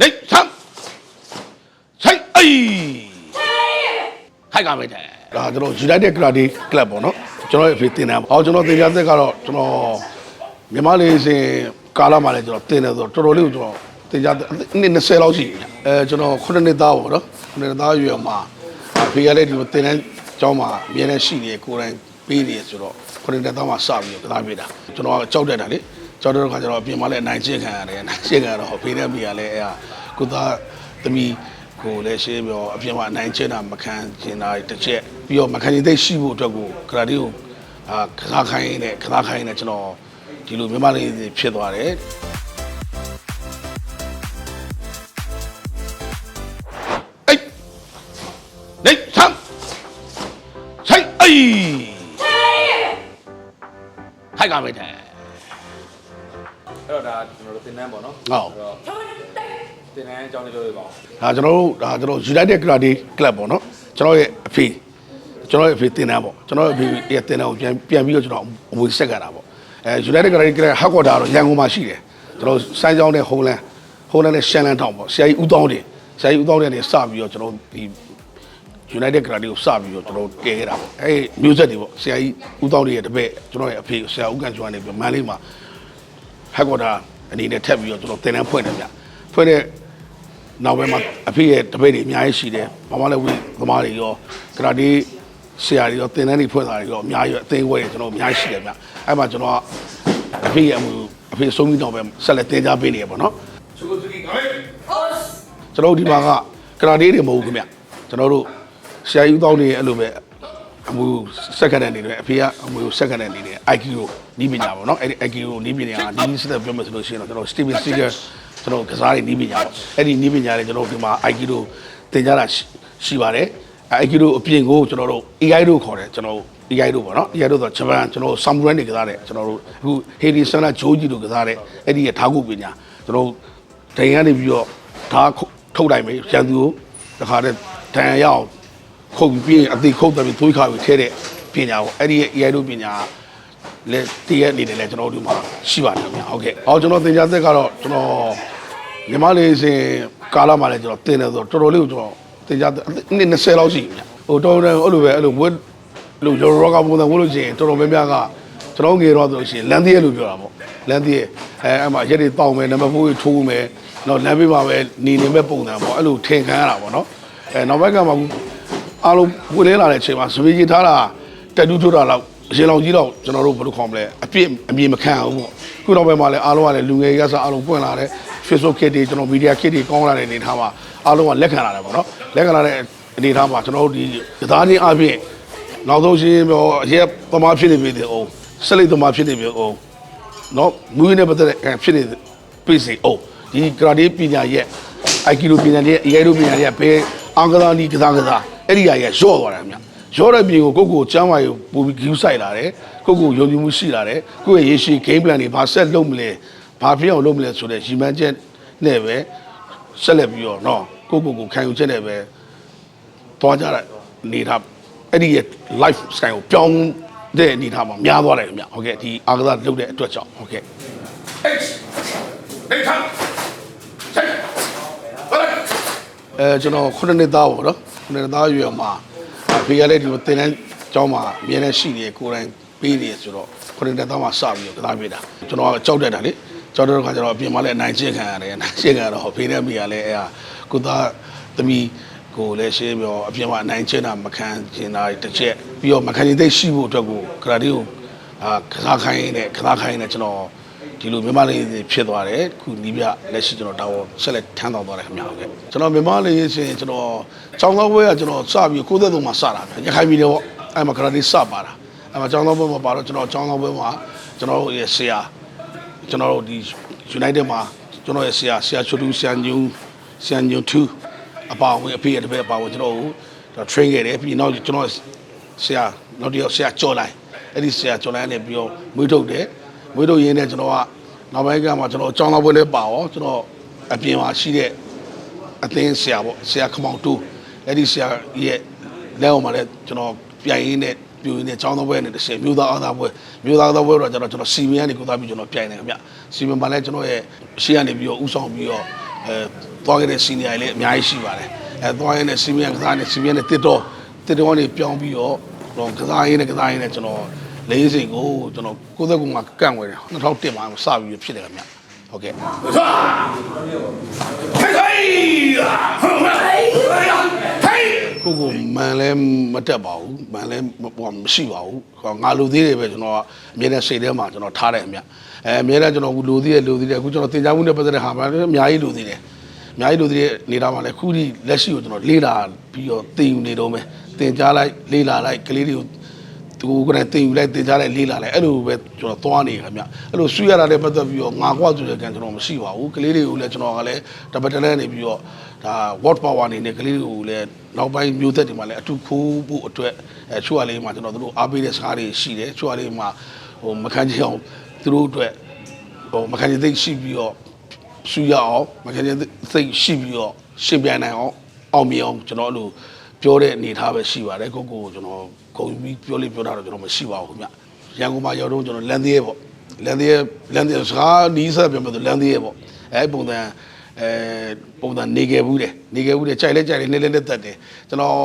နေဆမ်ဆိုင်အေးခိုက်ကမယ်တဲ့ဒါကျွန်တော် United Karate Club ပေါ့နော်ကျွန်တော်ရဲ့ဖေးတင်တယ်ပေါ့အော်ကျွန်တော်တင်ကြတဲ့ကတော့ကျွန်တော်မြန်မာလေးစင်ကာလာမှာလည်းကျွန်တော်တင်တယ်ဆိုတော့တော်တော်လေးကိုကျွန်တော်တင်ကြတဲ့နှစ်20လောက်ရှိပြီအဲကျွန်တော်9နှစ်သားပေါ့နော်9နှစ်သားရွယ်မှာဖေးရတဲ့ဒီတင်တဲ့ကျောင်းမှာအများနဲ့ရှိနေကိုယ်တိုင်ပေးနေဆိုတော့9နှစ်သားမှာစပြီးတော့ကစားပေးတာကျွန်တော်ကကြောက်တတ်တာလေ ကြောက်တဲ့ခါကျတော့အပြင်မှာလည်းအနိုင်ကျင့်ခံရတယ်အနိုင်ကျင့်ခံရတော့ဖေးတဲ့မိကလည်းအဲဟာကိုသားသမီးကိုလည်းရှင်းပြီးတော့အပြင်မှာအနိုင်ကျင့်တာမခံကျင်တာတစ်ချက်ပြီးတော့မခံကျင်သိရှိဖို့အတွက်ကိုကရာတီကိုအာကစားခိုင်းနဲ့ကစားခိုင်းနဲ့ကျွန်တော်ဒီလိုမြန်မာလေးဖြစ်သွားတယ်အေးနေဆမ်ဆိုင်အေးခိုက်ကမယ်တဲ့အဲ့တော့ ဒါကျွန်တော်တို့သင်တန်းပေါ့နော်ဟုတ် အဲ့တော့သင်တန်းအကြောင်းလေးပြောပြပါဦးဒါကျွန်တော်တို့ဒါကျွန်တော် United Karate Club ပေါ့နော်ကျွန်တော်ရဲ့အဖေကျွန်တော်ရဲ့အဖေတင်တန်းပေါ့ကျွန်တော်ရဲ့အဖေရဲ့တင်တန်းကိုပြန်ပြန်ပြီးတော့ကျွန်တော်အဝေးဆက်ကတာပေါ့အဲ United Karate Club ဟက်ကွာတာတော့ရန်ကုန်မှာရှိတယ်ကျွန်တော်စမ်းကြောင်းတဲ့ဟုံးလန်းဟုံးလန်းနဲ့ရှန်လန်းတောင်ပေါ့ဆရာကြီးဦးတောင်းတယ်ဆရာကြီးဦးတောင်းတဲ့နေစပြီးတော့ကျွန်တော်ဒီ United Karate ကိုစပြီးတော့ကျွန်တော်တည်ခဲ့တာပေါ့အဲမျိုးဆက်တွေပေါ့ဆရာကြီးဦးတောင်းရဲ့တပည့်ကျွန်တော်ရဲ့အဖေဆရာဦးကန်ကျွမ်းနေပြီးမန်လေးမှာ ဟက်ကွာတာအနေနဲ့ထပ်ပြီးတော့ကျွန်တော်တင်တန်းဖွင့်တယ်ဗျဖွင့်တဲ့နောက်ပိုင်းမှာအဖေရဲ့တပည့်တွေအများကြီးရှိတယ်။ဘာမှလည်းဝိသမားတွေရောကရာတီဆရာတွေရောသင်တန်းတွေဖွင့်တာတွေရောအများကြီးအသိဝဲတွေကျွန်တော်အများကြီးရှိတယ်ဗျ။အဲ့မှာကျွန်တော်ကအဖေရဲ့အမှုအဖေဆုံးပြီးတော့ပဲဆက်လက်တင် जा ပေးနေရပါတော့။ကျွန်တော်တို့ဒီမှာကကရာတီတွေမဟုတ်ဘူးခင်ဗျ။ကျွန်တော်တို့ဆရာကြီးတောင်းနေအဲ့လိုပဲ အမှုစက္ကန့်နဲ့နေတယ်အဖေကအမှုစက္ကန့်နဲ့နေတယ် IQ ကိုနီးပညာပေါ့နော်အဲ့ဒီ IQ ကိုနီးပညာကနီးစတဲ့ပြောမယ်ဆိုလို့ရှိရင်တော့ကျွန်တော် Steven Seagal ကျွန်တော်ကစားရနီးပညာပေါ့အဲ့ဒီနီးပညာတွေကျွန်တော်ဒီမှာ IQ ကိုသင်ကြတာရှိပါတယ် IQ ကိုအပြင်ကိုကျွန်တော်တို့ AI တို့ခေါ်တယ်ကျွန်တော် AI တို့ပေါ့နော် AI တို့ဆိုဂျပန်ကျွန်တော် Samurai တွေကစားတယ်ကျွန်တော်တို့အခု Hedi Sana Joji တို့ကစားတယ်အဲ့ဒီရထားခုပညာကျွန်တော်ဒိန်ကနေပြီးတော့ဓာတ်ထုတ်တိုင်းပဲရန်သူကိုတခါတည်းဒဏ်ရာရအောင် ခုတ်ပြီးပြီးရင်အသေးခုတ်တယ်ပြီးသွေးခါပြီးထဲတဲ့ပညာပေါ့အဲ့ဒီရဲ့ AI တို့ပညာလဲတည့်ရနေတယ်လဲကျွန်တော်တို့မှာရှိပါတယ်ခင်ဗျာဟုတ်ကဲ့အော်ကျွန်တော်သင်ကြားသက်ကတော့ကျွန်တော်မြန်မာလေးစင်ကာလာမှာလဲကျွန်တော်သင်တယ်ဆိုတော့တော်တော်လေးကိုကျွန်တော်သင်ကြားသက်အနှစ်20လောက်ရှိပြီဗျဟိုတော်တော်အဲ့လိုပဲအဲ့လိုဝက်လို့ရောရောကပုံစံဝတ်လို့ရှိရင်တော်တော်များများကကျွန်တော်ငယ်တော့ဆိုလို့ရှိရင်လမ်းသေးရလို့ပြောတာပေါ့လမ်းသေးရအဲအဲ့မှာရက်တွေတောင်းမယ်နံပါတ်4ကိုထိုးမယ်တော့လမ်းပေးမှာပဲနေနေမဲ့ပုံစံပေါ့အဲ့လိုထင်ခံရတာပေါ့နော်အဲနောက်ဘက်ကမှ အားလုံးဝင်လဲလာတဲ့အချိန်မှာစပီးကြီးထားတာတက်တူးထိုးတာတော့အရင်လောက်ကြီးတော့ကျွန်တော်တို့ဘယ်လိုခေါ်မလဲအပြစ်အမြင်မခံအောင်ပေါ့ခုတော့ပဲမှလည်းအားလုံးကလည်းလူငယ်ကြီးကစားအားလုံးပွင့်လာတယ် Facebook ခစ်တွေကျွန်တော်မီဒီယာခစ်တွေကောင်းလာတဲ့အနေထားမှာအားလုံးကလက်ခံလာတယ်ပေါ့နော်လက်ခံလာတဲ့အနေထားမှာကျွန်တော်တို့ဒီကစားခြင်းအပြင်နောက်ဆုံးရှင်းပြောအရက်သမားဖြစ်နေပြီတဲ့အောင်ဆက်လက်သမားဖြစ်နေပြီအောင်နော်မူရင်းနဲ့ပတ်သက်တဲ့အဲဖြစ်နေပြီစီအောင်ဒီကရာတီပညာရဲ့ IQ ပညာရဲ့ AI တို့ပညာရဲ့ဘယ်အင်္ဂလာနီကစားကစား အဲ့ဒီအရာကြီးရော့သွားတယ်ခင်ဗျရော့တဲ့ပြင်ကိုကိုယ့်ကိုယ်ကျမ်းမာရေးပူပြီး view ဆိုင်လာတယ်ကိုယ့်ကိုယ်ယုံကြည်မှုရှိလာတယ်ကိုယ့်ရဲ့ရေရှည် game plan တွေဘာဆက်လုပ်မလဲဘာဖြစ်အောင်လုပ်မလဲဆိုတဲ့ရည်မှန်းချက်နဲ့ပဲဆက်လက်ပြီးတော့เนาะကိုယ့်ကိုယ်ကိုခံယူချက်နဲ့ပဲသွားကြတဲ့အနေထားအဲ့ဒီရဲ့ life style ကိုပြောင်းတဲ့အနေထားမှာများသွားတယ်ခင်ဗျဟုတ်ကဲ့ဒီအာကစားလုပ်တဲ့အတွက်ကြောင့်ဟုတ်ကဲ့ အဲကျွန်တော်ခုနှစ်နှစ်သားပေါ့နော် ခုနှစ်နှစ်သားရွယ်မှာဖေကလည်းဒီလိုတင်တန်းကျောင်းမှာအမြဲတမ်းရှိနေကိုယ်တိုင်ပေးနေဆိုတော့ခုနှစ်နှစ်သားမှာစပြီးတော့ကစားပေးတာကျွန်တော်ကကြောက်တတ်တာလေကြောက်တဲ့ခါကျတော့အပြင်မှာလည်းအနိုင်ကျင့်ခံရတယ်အနိုင်ကျင့်ခံရတော့ဖေနဲ့မိကလည်းအဲဟာကိုသားသမီးကိုလည်းရှင်းပြီးတော့အပြင်မှာအနိုင်ကျင့်တာမခံကျင်တာတစ်ချက်ပြီးတော့မခံကျင်သိရှိဖို့အတွက်ကိုကရာတီကိုအာကစားခိုင်းနဲ့ကစားခိုင်းနဲ့ကျွန်တော် ဒီလိုမြန်မာလေးတွေဖြစ်သွားတယ်ခုနီးပြလက်ရှိကျွန်တော်တာဝန်ဆက်လက်ထမ်းဆောင်သွားတယ်ခင်ဗျာဟုတ်ကဲ့ကျွန်တော်မြန်မာလေးရှင်ကျွန်တော်ចောင်းသောဘွဲကကျွန်တော်စပြီး93မှာစတာဗျရခိုင်ပြည်နယ်ပေါ့အဲ့မှာကရာတီစပါတာအဲ့မှာចောင်းသောဘွဲမှာပါတော့ကျွန်တော်ចောင်းသောဘွဲမှာကျွန်တော်ရဲ့ဆရာကျွန်တော်တို့ဒီ United မှာကျွန်တော်ရဲ့ဆရာဆရာချူတူဆရာညူဆရာညူ2အပါဝင်အဖေရဲ့တပည့်အပါဝင်ကျွန်တော်ကို train ခဲ့တယ်ပြီးနောက်ကျွန်တော်ဆရာနောက်တစ်ယောက်ဆရာကြော်လိုက်အဲ့ဒီဆရာကြော်လိုက်နဲ့ပြီးတော့မွေးထုတ်တယ် မွေးထုတ်ရင်းနဲ့ကျွန်တော်ကနောက်ပိုင်းကမှကျွန်တော်အကြောင်းတော်ပွဲလေးပါရောကျွန်တော်အပြင်မှာရှိတဲ့အသင်းဆရာပေါ့ဆရာခမောင်တူအဲ့ဒီဆရာရဲ့လက်အောက်မှာလည်းကျွန်တော်ပြန်ရင်းနဲ့ပြူရင်းနဲ့အကြောင်းတော်ပွဲနဲ့တစ်ချက်မြို့သားအားသားပွဲမြို့သားအားသားပွဲတော့ကျွန်တော်ကျွန်တော်စီမီကနေကိုသားပြီးကျွန်တော်ပြန်နေခင်ဗျစီမီမှာလည်းကျွန်တော်ရဲ့ရှေ့ကနေပြီးတော့ဥဆောင်ပြီးတော့အဲသွားခဲ့တဲ့ senior တွေလည်းအများကြီးရှိပါတယ်အဲသွားရတဲ့ senior ကစားတဲ့ senior နဲ့တစ်တော့တစ်တော့ကနေပြောင်းပြီးတော့တော့ကစားရင်းနဲ့ကစားရင်းနဲ့ကျွန်တော် လေးစိတ်ကိုကျွန်တော်ကိုယ်သက်ကူမှာကန့်ဝင်တယ်2001မှာစပြီးဖြစ်တယ်ခင်ဗျဟုတ်ကဲ့ကိုကိုမန်လဲမတက်ပါဘူးမန်လဲဟိုမရှိပါဘူးဟောငါလူသေးတယ်ပဲကျွန်တော်ကအမြဲတမ်းစိတ်ထဲမှာကျွန်တော်ထားတယ်အမြအဲအမြဲတမ်းကျွန်တော်လူသေးတယ်လူသေးတယ်အခုကျွန်တော်တင် जा မှုနဲ့ပတ်သက်တဲ့ဟာမှလည်းအများကြီးလူသေးတယ်အများကြီးလူသေးတဲ့နေတာမှလည်းခုထိလက်ရှိကိုကျွန်တော်လေးလာပြီးတော့တင်ယူနေတော့မယ်တင် जा လိုက်လေးလာလိုက်ကလေးတွေကို သူကလည်းတင်ယူလိုက်တင် जा လိုက်လေးလာလိုက်အဲ့လိုပဲကျွန်တော်သွားနေခင်ဗျအဲ့လိုဆွေးရတာလည်းပတ်သက်ပြီးတော့ငါကွာဆိုတဲ့ကံကျွန်တော်မရှိပါဘူးကလေးတွေကိုလည်းကျွန်တော်ကလည်းတပတ်တလဲနေပြီးတော့ဒါ word power အနေနဲ့ကလေးတွေကိုလည်းနောက်ပိုင်းမျိုးသက်တွေမှာလည်းအထူးခိုးဖို့အတွက်အဲချွတ်ရလေးမှာကျွန်တော်တို့အားပေးတဲ့စကားတွေရှိတယ်ချွတ်ရလေးမှာဟိုမခန်းချအောင်သူတို့အတွက်ဟိုမခန်းချသိရှိပြီးတော့ဆူရအောင်မခန်းချသိရှိပြီးတော့ရှင်ပြန်နိုင်အောင်အောင်မြင်အောင်ကျွန်တော်အဲ့လို ပြောတဲ့အနေထားပဲရှိပါတယ်ကိုကိုကိုကျွန်တော်ဂုံပြီးပြောလိပြောတာတော့ကျွန်တော်မရှိပါဘူးခင်ဗျရန်ကုန်မှာရောက်တော့ကျွန်တော်လန်သေးရဲ့ပေါ့လန်သေးရဲ့လန်သေးစကားနီးစားပြောမယ်ဆိုလန်သေးရဲ့ပေါ့အဲပုံစံအဲပုံစံနေခဲ့ဘူးတယ်နေခဲ့ဘူးတယ်ကြိုက်လဲကြိုက်လဲနေလဲလက်သက်တယ်ကျွန်တော်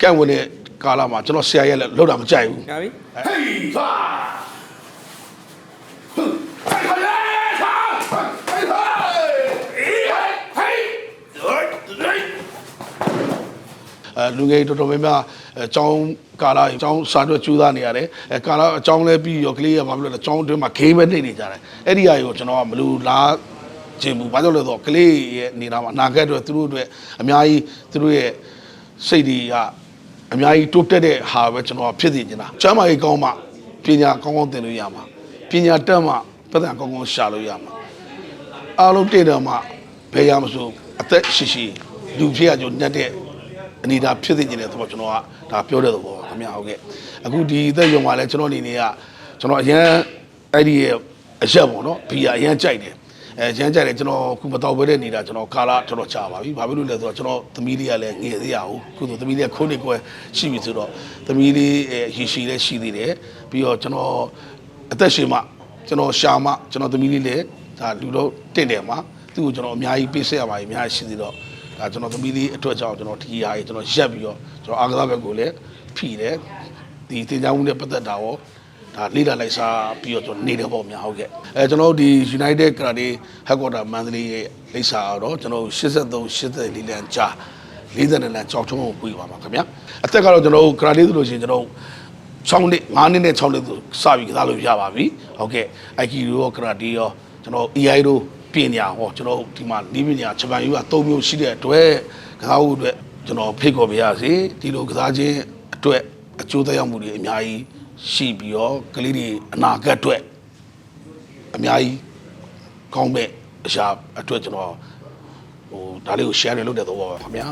ကန့်ဝင်တဲ့ကာလမှာကျွန်တော်ဆရာရဲ့လောက်တာမကြိုက်ဘူးရပြီအဲ လူငယ်တော်တော်များများအကြောင်းကာလာအကြောင်းစာတွေ့ကျူးသားနေရတယ်အဲကာလာအကြောင်းလဲပြီးရောကလေးရမှာမလို့လဲအကြောင်းအတွင်းမှာဂိမ်းပဲနေနေကြတယ်အဲ့ဒီအရာကိုကျွန်တော်ကမလူလားခြင်းဘူးဘာကြောင့်လဲဆိုတော့ကလေးရဲ့နေတာမှာအနာဂတ်အတွက်သူတို့အတွက်အများကြီးသူတို့ရဲ့စိတ်တွေကအများကြီးတိုးတက်တဲ့ဟာပဲကျွန်တော်ကဖြစ်နေနေတာကျမ်းမာရေးကောင်းမှပညာကောင်းကောင်းသင်လို့ရမှာပညာတက်မှပတ်သက်ကောင်းကောင်းရှာလို့ရမှာအားလုံးတည်တယ်မှာဘယ်ရမဆိုအသက်ရှိရှိလူဖြစ်ရကြညက်တဲ့ အနေဒါဖြစ်သိနေတဲ့သဘောကျွန်တော်ကဒါပြောတဲ့သဘောခင်ဗျာဟုတ်ကဲ့အခုဒီအသက်ရုံမှာလဲကျွန်တော်အနေနဲ့ကကျွန်တော်အရန်အဲ့ဒီရဲ့အရက်ပေါ့နော်ဘီယာအရန်ကြိုက်တယ်အဲရမ်းကြိုက်တယ်ကျွန်တော်ခုမတော့ဘဲတဲ့နေတာကျွန်တော်ကာလာကျွန်တော်ကြာပါပြီဘာဖြစ်လို့လဲဆိုတော့ကျွန်တော်သမီးလေးကလည်းငယ်သေးရအောင်ခုဆိုသမီးလေးကခုနှစ်ကွယ်ရှိပြီဆိုတော့သမီးလေးရေရှည်လည်းရှိသေးတယ်ပြီးတော့ကျွန်တော်အသက်ရှင်မှကျွန်တော်ရှာမှကျွန်တော်သမီးလေးလည်းဒါလူတော့တင့်တယ်မှာသူ့ကိုကျွန်တော်အများကြီးပေးဆက်ရပါအများကြီးရှိသေးတော့ ဒါကျွန်တော်သမီးလေးအတွက်ကြောင့်ကျွန်တော်ဒီဟာကြီးကျွန်တော်ရက်ပြီးတော့ကျွန်တော်အာကစားဘက်ကိုလည်းဖိတယ်ဒီတင်ကြောင်းမှုနဲ့ပတ်သက်တာရောဒါလေးလာလိုက်စားပြီးတော့ကျွန်တော်နေတယ်ပေါ့များဟုတ်ကဲ့အဲကျွန်တော်တို့ဒီ United Karate Headquarter Mandalay ရဲ့လိပ်စာတော့ကျွန်တော်83 84လမ်းကြာ40လမ်းကြောက်ထုံးကိုပြီးပါမှာခင်ဗျာအသက်ကတော့ကျွန်တော်တို့ Karate ဆိုလို့ရှိရင်ကျွန်တော်တို့6နှစ်9နှစ်နဲ့6နှစ်ဆိုစပြီးကစားလို့ရပါပြီဟုတ်ကဲ့ Aikido ရော Karate ရောကျွန်တော် EI တို့ ပညာဟောကျွန်တော်ဒီမှာဒီပညာဂျပန်ယူက3မျိုးရှိတဲ့အတွက်ကစားဖို့အတွက်ကျွန်တော်ဖိတ်ခေါ်ပါရစေဒီလိုကစားခြင်းအတွက်အကျိုးသက်ရောက်မှုတွေအများကြီးရှိပြီးတော့ကလေးတွေအနာဂတ်အတွက်အများကြီးကောင်းမဲ့အရာအတွက်ကျွန်တော်ဟိုဒါလေးကို share လုပ်တဲ့သဘောပါခင်ဗျာ